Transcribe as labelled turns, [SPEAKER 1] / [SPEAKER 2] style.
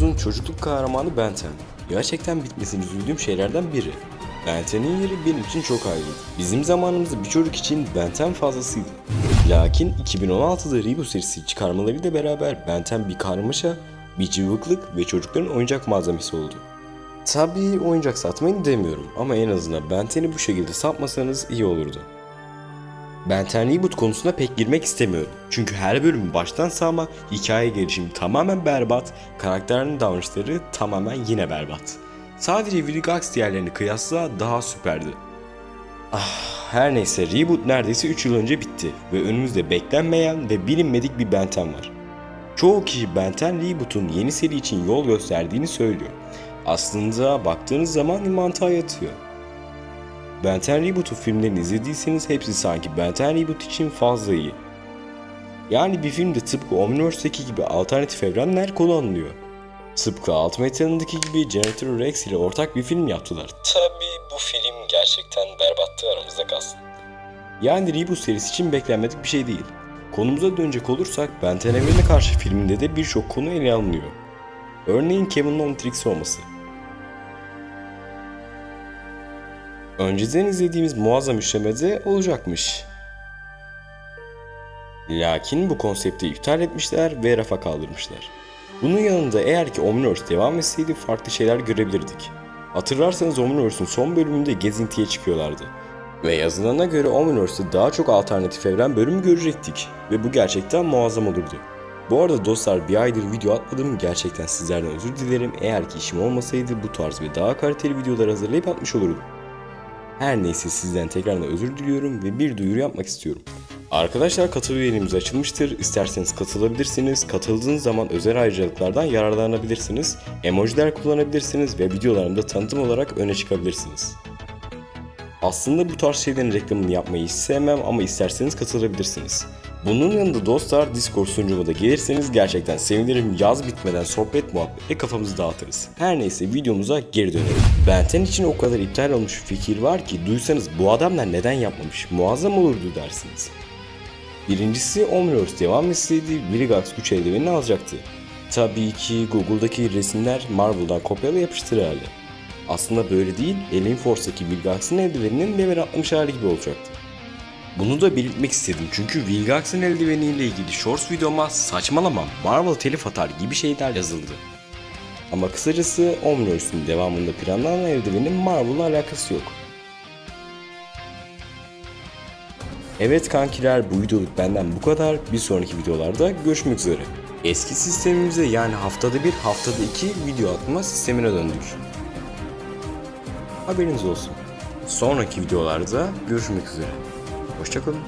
[SPEAKER 1] Çoğumuzun çocukluk kahramanı Ben 10. Gerçekten bitmesini üzüldüğüm şeylerden biri. Ben 10'in yeri benim için çok ayrıydı. Bizim zamanımızda bir çocuk için Ben 10 fazlasıydı. Lakin 2016'da Reboot serisi çıkarmalarıyla beraber Ben 10 bir karmaşa, bir cıvıklık ve çocukların oyuncak malzemesi oldu. Tabii oyuncak satmayın demiyorum ama en azından Ben 10'i bu şekilde satmasanız iyi olurdu. Ben 10 Reboot konusuna pek girmek istemiyorum. Çünkü her bölüm baştan sağma, hikaye gelişimi tamamen berbat, karakterlerin davranışları tamamen yine berbat. Sadece Vilgax diğerlerini kıyasla daha süperdi. Ah, her neyse Reboot neredeyse 3 yıl önce bitti ve önümüzde beklenmeyen ve bilinmedik bir Ben 10 var. Çoğu kişi Ben 10 Reboot'un yeni seri için yol gösterdiğini söylüyor. Aslında baktığınız zaman mantığa yatıyor. Ben 10 Reboot'u filmlerini izlediyseniz hepsi sanki Ben 10 Reboot için fazla iyi. Yani bir filmde tıpkı Omniverse'deki gibi alternatif evrenler kullanılıyor. Tıpkı Ultimate'ındaki gibi Generator Rex ile ortak bir film yaptılar. Tabii bu film gerçekten berbattı aramızda kalsın. Yani Reboot serisi için beklenmedik bir şey değil. Konumuza dönecek olursak Ben 10 evrenine karşı filminde de birçok konu ele alınıyor. Örneğin Kevin Omnitrix olması. Önceden izlediğimiz muazzam üçlemede olacakmış. Lakin bu konsepti iptal etmişler ve rafa kaldırmışlar. Bunun yanında eğer ki Omniverse devam etseydi farklı şeyler görebilirdik. Hatırlarsanız Omniverse'ün son bölümünde gezintiye çıkıyorlardı. Ve yazılana göre Omniverse'de daha çok alternatif evren bölümü görecektik. Ve bu gerçekten muazzam olurdu. Bu arada dostlar bir aydır video atmadım gerçekten sizlerden özür dilerim. Eğer ki işim olmasaydı bu tarz ve daha kaliteli videolar hazırlayıp atmış olurdum. Her neyse sizden tekrardan özür diliyorum ve bir duyuru yapmak istiyorum. Arkadaşlar katıl üyeliğimiz açılmıştır. İsterseniz katılabilirsiniz. Katıldığınız zaman özel ayrıcalıklardan yararlanabilirsiniz. Emojiler kullanabilirsiniz ve videolarımda tanıtım olarak öne çıkabilirsiniz. Aslında bu tarz şeylerin reklamını yapmayı hiç sevmem ama isterseniz katılabilirsiniz. Bunun yanında dostlar Discord sunucuma da gelirseniz gerçekten sevinirim. Yaz bitmeden sohbet muhabbetle kafamızı dağıtırız. Her neyse videomuza geri dönelim. Benten için o kadar iptal olmuş fikir var ki duysanız bu adamlar neden yapmamış muazzam olurdu dersiniz. Birincisi Omniverse devam etseydi Vilgax güç eldivenini alacaktı. Tabii ki Google'daki resimler Marvel'dan kopyala yapıştır herhalde. Aslında böyle değil, Alien Force'daki Vilgax'ın eldiveninin level atlamış hali gibi olacaktı. Bunu da belirtmek istedim çünkü Vilgax'ın eldiveniyle ilgili shorts videoma saçmalama Marvel telif atar gibi şeyler yazıldı. Ama kısacası Omniverse'ün devamında planlanan eldivenin Marvel'la alakası yok. Evet kankiler bu videoluk benden bu kadar. Bir sonraki videolarda görüşmek üzere. Eski sistemimize yani haftada bir haftada iki video atma sistemine döndük. Haberiniz olsun. Sonraki videolarda görüşmek üzere. Hoşçakalın.